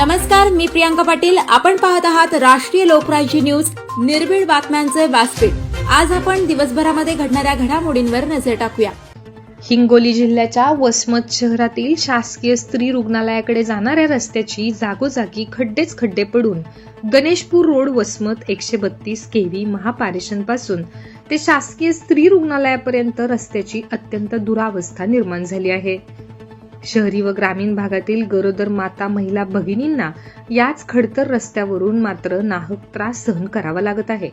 नमस्कार मी प्रियांका पाटील. आपण पाहत आहात राष्ट्रीय लोकराज्य न्यूज. निर्भीड बातम्यांचे व्यासपीठ. आज आपण दिवसभरामध्ये घडणाऱ्या घडामोडींवर नजर टाकूया. हिंगोली जिल्ह्याच्या वसमत शहरातील शासकीय स्त्री रुग्णालयाकडे जाणाऱ्या रस्त्याची जागोजागी खड्डेच खड्डे पडून गणेशपूर रोड वसमत एकशे बत्तीस केव्ही महापारेषणपासून ते शासकीय स्त्री रुग्णालयापर्यंत रस्त्याची अत्यंत दुरावस्था निर्माण झाली आहे. शहरी व ग्रामीण भागातील गरोदर माता महिला भगिनींना याच खडतर रस्त्यावरून मात्र नाहक त्रास सहन करावा लागत आहे.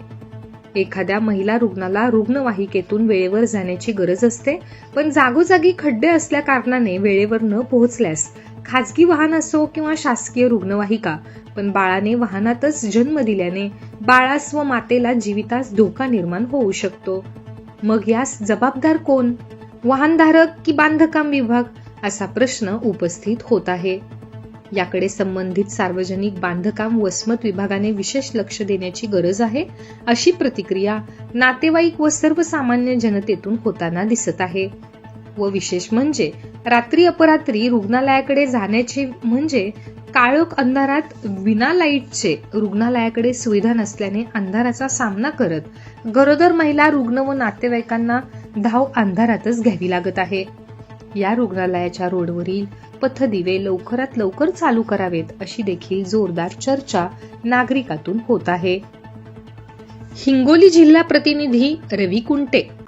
एखाद्या महिला रुग्णाला रुग्णवाहिकेतून वेळेवर जाण्याची गरज असते पण जागोजागी खड्डे असल्या कारणाने वेळेवर न पोहोचल्यास खाजगी वाहन असो किंवा शासकीय रुग्णवाहिका पण बाळाने वाहनातच जन्म दिल्याने बाळास व मातेला जीवितास धोका निर्माण होऊ शकतो. मग यास जबाबदार कोण? वाहनधारक की बांधकाम विभाग? असा प्रश्न उपस्थित होत आहे. याकडे संबंधित सार्वजनिक बांधकाम वसमत विभागाने विशेष लक्ष देण्याची गरज आहे अशी प्रतिक्रिया नातेवाईक व सर्वसामान्य जनतेतून होताना दिसत आहे. व विशेष म्हणजे रात्री अपरात्री रुग्णालयाकडे जाण्याचे म्हणजे काळोख अंधारात विना लाईटचे रुग्णालयाकडे सुविधा नसल्याने अंधाराचा सामना करत गरोदर महिला रुग्ण व नातेवाईकांना धाव अंधारातच घ्यावी लागत आहे. या रुग्णालयाच्या रोडवरील पथदिवे लवकरात लवकर चालू करावेत अशी देखील जोरदार चर्चा नागरिकातून होत आहे. हिंगोली जिल्हा प्रतिनिधी रवी कुंटे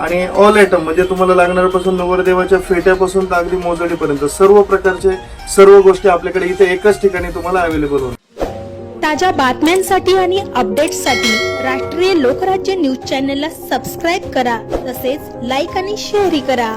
आणि ऑल आयटम म्हणजे तुम्हाला लागणाऱ्यापासून नवरदेवाच्या फेट्यापासून तर अगदी मोजडीपर्यंत. सर्व प्रकारचे सर्व गोष्टी आपल्याकडे इथे एकाच ठिकाणी तुम्हाला अवेलेबल होणार. ताज्या बातम्यांसाठी आणि अपडेट्ससाठी राष्ट्रीय लोकराज्य न्यूज चॅनलला सबस्क्राईब करा. तसेच लाईक आणि शेअरही करा.